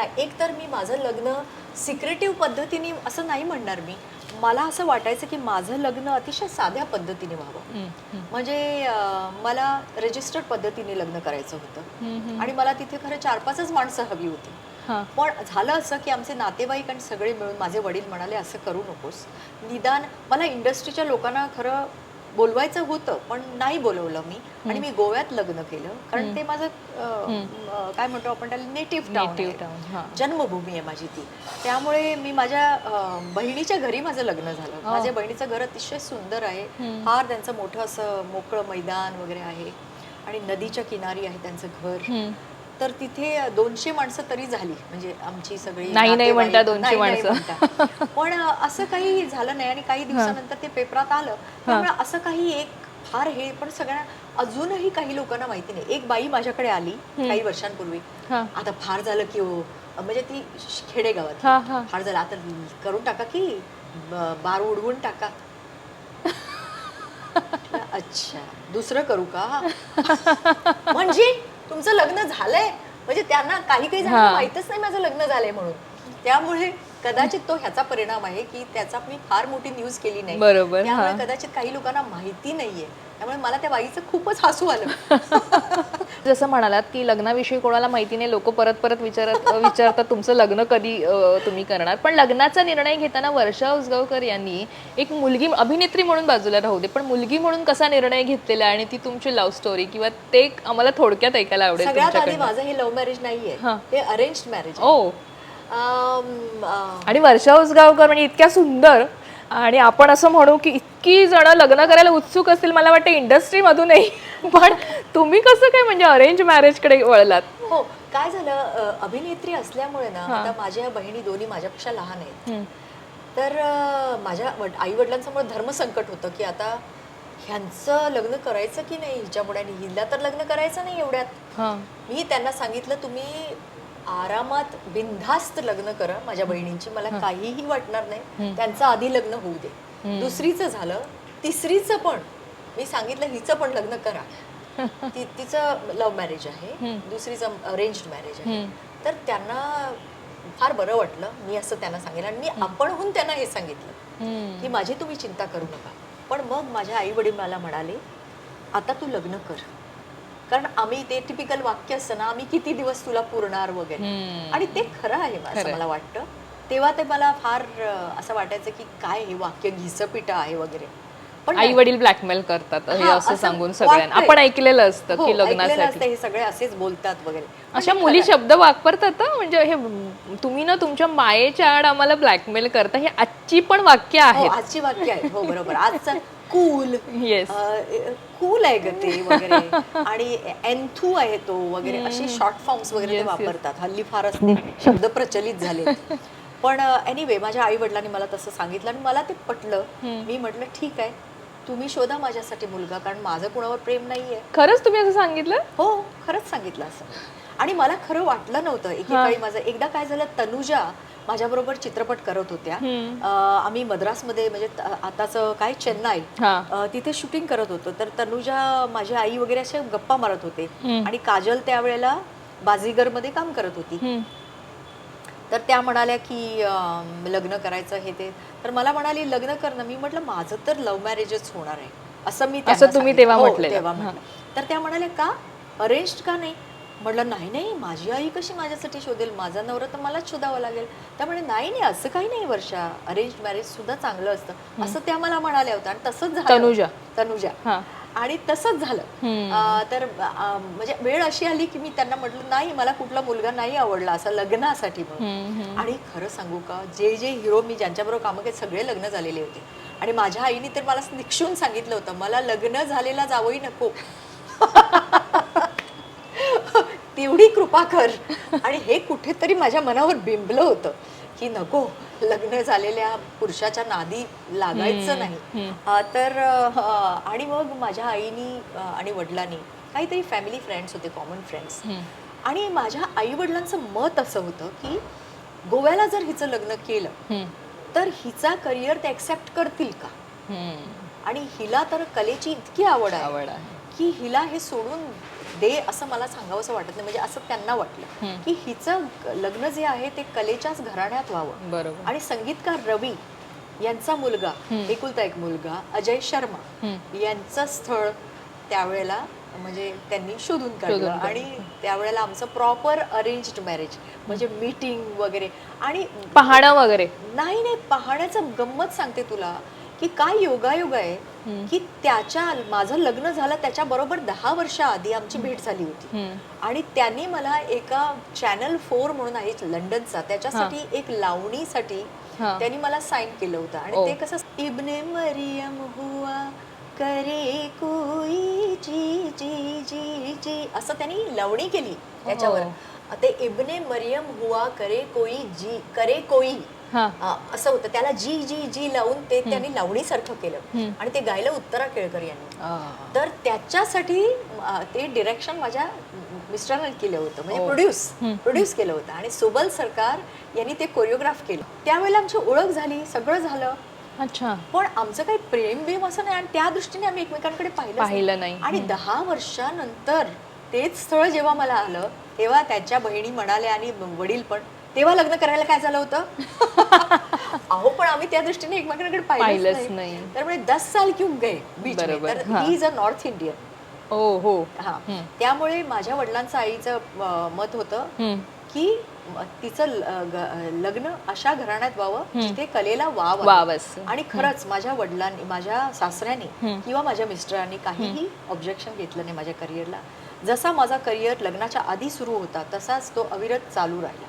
नाही एक तर मी माझं लग्न सिक्रेटिव्ह पद्धतीने असं नाही म्हणणार मी. मला असं वाटायचं की माझं लग्न अतिशय साध्या पद्धतीने व्हावं. म्हणजे मला रजिस्टर्ड पद्धतीने लग्न करायचं होतं. आणि मला तिथे खरं चार पाचच माणसं हवी होती. पण झालं असं की आमचे नातेवाईक आणि सगळे मिळून माझे वडील म्हणाले असं करू नकोस. निदान मला इंडस्ट्रीच्या लोकांना खरं बोलवायचं होतं पण नाही बोलवलं मी. आणि मी गोव्यात लग्न केलं. कारण ते माझं अं, काय म्हणतो आपण त्याला नेटिव्ह Native town, हा. जन्मभूमी आहे माझी ती. त्यामुळे मी माझ्या अं, बहिणीच्या घरी माझं लग्न झालं. माझ्या बहिणीचं घर अतिशय सुंदर आहे. फार त्यांचं मोठं असं मोकळं मैदान वगैरे आहे. आणि नदीच्या किनारी आहे त्यांचं घर. तर तिथे दोनशे माणसं तरी झाली. म्हणजे आमची सगळी नाही, नाही म्हणता. दोनशे माणसं. पण असं काही झालं नाही आणि काही दिवसानंतर ते पेपरात आलं. त्यामुळे असं काही एक फार हे पण सगळ्या अजूनही काही लोकांना माहिती नाही. एक बाई माझ्याकडे आली काही वर्षांपूर्वी. हा. आता फार झालं की हो म्हणजे ती खेडेगावात. फार झालं. आता करून टाका की बार उडवून टाका. अच्छा. दुसरं करू का? म्हणजे तुमचं लग्न झालंय म्हणजे त्यांना काही काही जणांना हा. माहितच नाही माझं लग्न झालंय म्हणून त्यामुळे कदाचित तो ह्याचा परिणाम आहे की त्याचा मी फार मोठी न्यूज केली नाही बरोबर, त्यामुळे हा. कदाचित काही लोकांना माहिती नाहीये त्यामुळे मला त्या बाईचं खूपच हसू आलं. जसं म्हणालात की लग्नाविषयी कोणाला माहिती नाही लोक परत परत विचारत विचारतात तुमचं लग्न कधी तुम्ही करणार? पण लग्नाचा निर्णय घेताना वर्षा उसगावकर यांनी एक मुलगी अभिनेत्री म्हणून बाजूला राहू दे पण मुलगी म्हणून कसा निर्णय घेतलेला आणि ती तुमची लव्ह स्टोरी किंवा ते आम्हाला थोडक्यात ऐकायला आवडेल सगळ्यात आधी तुमच्याकडनं. माझं हे लव्ह मॅरेज नाहीये. हे. अरेंज मॅरेज ओ. आणि वर्षा उसगावकर म्हणजे इतक्या सुंदर आणि आपण असं म्हणू की इतकी जण लग्न करायला उत्सुक असतील मला वाटतं इंडस्ट्रीमधूनही. पण तुम्ही कसं काय म्हणजे अरेंज मॅरेजकडे वळलात? हो काय झालं अभिनेत्री असल्यामुळे ना आता माझ्या बहिणी दोन्ही माझ्यापेक्षा लहान आहेत. तर माझ्या आई वडिलांसमोर धर्मसंकट होतं की आता ह्यांचं लग्न करायचं की नाही हिच्यामुळे? आणि हिला तर लग्न करायचं नाही एवढ्यात. मी त्यांना सांगितलं तुम्ही आरामात बिनधास्त लग्न करा माझ्या बहिणींची. मला काहीही वाटणार नाही. त्यांचं आधी लग्न होऊ दे. दुसरीचं झालं तिसरीचं पण. मी सांगितलं हिचं पण लग्न करा. ती तिचं लव्ह मॅरेज आहे दुसरीचं अरेंज मॅरेज आहे. तर त्यांना फार बरं वाटलं मी असं त्यांना सांगितलं आणि मी आपणहून त्यांना हे सांगितलं की माझी तुम्ही चिंता करू नका. पण मग माझ्या आई वडील मला म्हणाले आता तू लग्न कर. कारण आम्ही ते टिपिकल वाक्य असतं ना आम्ही किती दिवस तुला पुरणार वगैरे. आणि ते खरं आहे असं मला वाटतं. तेव्हा ते मला फार असं वाटायचं की काय हे वाक्य घिसपिटा आहे वगैरे. पण आई वडील ब्लॅकमेल करतात हे असं सांगून सगळ्यांना. आपण ऐकलेलं असतं हो, की लग्नासाठी. हे सगळे असेच बोलतात वगैरे. अशा मुली आहे. शब्द वापरतात? म्हणजे हे तुम्ही ना तुमच्या मायेच्या आड आम्हाला ब्लॅकमेल करता हे आजची पण वाक्य हो, आहेत. आजची वाक्य आहेत. हो बरोबर. आजचं कूल येस कूल आहे ग ते वगैरे. आणि एन्थू आहे तो वगैरे. असे शॉर्ट फॉर्म्स वगैरे ते. वापरतात. हल्ली फारच शब्द प्रचलित झाले पण एनिवे माझ्या आई वडिलांनी मला तसं सांगितलं आणि मला ते पटलं. मी म्हटलं ठीक आहे तुम्ही शोधा माझ्यासाठी मुलगा कारण माझं कुणावर प्रेम नाहीये. खरंच तुम्ही असं सांगितलं? हो खरंच सांगितलं असं. आणि मला खरं वाटलं नव्हतं. एकेकाळी माझं एकदा काय झालं तनुजा माझ्याबरोबर चित्रपट करत होत्या. आम्ही मद्रासमध्ये म्हणजे आताचं काय चेन्नई हा. तिथे शूटिंग करत होतो. तर तनुजा माझी आई वगैरे असे गप्पा मारत होते. आणि काजल त्यावेळेला बाजीगरमध्ये काम करत होती. तर त्या म्हणाल्या की लग्न करायचं हे ते. तर मला म्हणाली लग्न करणं मी म्हटलं माझं तर लव्ह मॅरेजच होणार आहे. असं मी असं तुम्ही. तेव्हा हो, म्हटलेलं. तेव्हा म्हटलं. तर त्या म्हणाल्या का? अरेंज का नाही? म्हटलं नाही नाही माझी आई कशी माझ्यासाठी शोधेल? माझा नवरा तर मलाच शोधावा लागेल. त्यामुळे नाही नाही असं काही नाही वर्षा. अरेंज मॅरेज सुद्धा चांगलं असतं. असं त्या मला म्हणाल्या होत्या. आणि तसंच झालं. तनुजा. तनुजा. आणि तसंच झालं. तर म्हणजे वेळ अशी आली की मी त्यांना म्हटलं नाही मला कुठला मुलगा नाही आवडला असं लग्नासाठी म्हणून. आणि खरं सांगू का जे जे हिरो मी ज्यांच्याबरोबर कामं केली सगळे लग्न झालेले होते. आणि माझ्या आईने तर मला निक्षून सांगितलं होतं मला लग्न झालेला जावई नको. तेवढी कृपा कर. आणि हे कुठेतरी माझ्या मनावर बिंबलं होतं की नको लग्न झालेल्या पुरुषाच्या नादी लागायचं नाही. तर आणि मग माझ्या आईनी आणि वडिलांनी काहीतरी फॅमिली फ्रेंड्स होते कॉमन फ्रेंड्स आणि माझ्या आई वडिलांचं मत असं होतं की गोव्याला जर हिचं लग्न केलं. तर हिचा करिअर ते ऍक्सेप्ट करतील का. आणि हिला तर कलेची इतकी आवड आहे आवड आहे. की हिला हे सोडून दे असं मला सांगावंसं वाटत नाही. म्हणजे असं त्यांना वाटलं की हिचं लग्न जे आहे ते कलेच्याच घराण्यात व्हावं. बरोबर. आणि संगीतकार रवी यांचा मुलगा एकुलता एक मुलगा अजय शर्मा यांचं स्थळ त्यावेळेला म्हणजे त्यांनी शोधून काढलं. आणि त्यावेळेला आमचं प्रॉपर अरेंज्ड मॅरेज म्हणजे मीटिंग वगैरे. आणि पाहणं वगैरे. नाही नाही पाहण्याचं गंमत सांगते तुला की काय योगायोग आहे की त्याच्या माझं लग्न झालं त्याच्या बरोबर दहा वर्ष आधी आमची भेट झाली होती. आणि त्यांनी मला एका चॅनल फोर म्हणून आहे लंडनचा त्याच्यासाठी एक लावणीसाठी. त्यांनी मला साईन केलं होतं. आणि ते कसं इब्ने मरियम हुआ करे कोई जी जी जी जी असं त्यांनी लावणी केली त्याच्यावर. ते इब्ने मरियम हुआ करे कोई जी करे कोई हा. असं होतं. त्याला जी जी जी लावून ते त्यांनी लावणीसारखं केलं. आणि ते गायलं उत्तरा केळकर यांनी. तर त्याच्यासाठी ते डिरेक्शन माझ्या मिस्टरांनी केलं होतं. म्हणजे ओ. प्रोड्यूस प्रोड्यूस केलं होतं. आणि सुबल सरकार यांनी ते कोरिओग्राफ केलं. त्यावेळेला आमची ओळख झाली सगळं झालं. अच्छा. पण आमचं काही प्रेम बिम असं नाही. आणि त्या दृष्टीने आम्ही एकमेकांकडे पाहिलं पाहिलं नाही. आणि दहा वर्षानंतर तेच स्थळ जेव्हा मला आलं तेव्हा त्याच्या बहिणी म्हणाल्या आणि वडील पण तेव्हा लग्न करायला काय झालं होतं? अहो पण आम्ही त्या दृष्टीने एकमेकांकडे पाहिलंच पाहिलंच नाही. म्हणजे दस साल क्यों गए बीच में? बरोबर, तर हा. He is a north Indian ओ हो हा त्यामुळे माझ्या वडिलांचं आईचं अं, मत होतं हम्म. की म- तिचं ल- ग- लग्न अशा घराण्यात व्हावं जिथे कलेला वाव आहे. वाव. आणि खरंच माझ्या वडिलांनी माझ्या सासऱ्यांनी किंवा माझ्या मिस्टरांनी काहीही ऑब्जेक्शन घेतलं नाही माझ्या करिअरला जसा माझा करिअर लग्नाच्या आधी सुरू होता तसाच तो अविरत चालू राहिला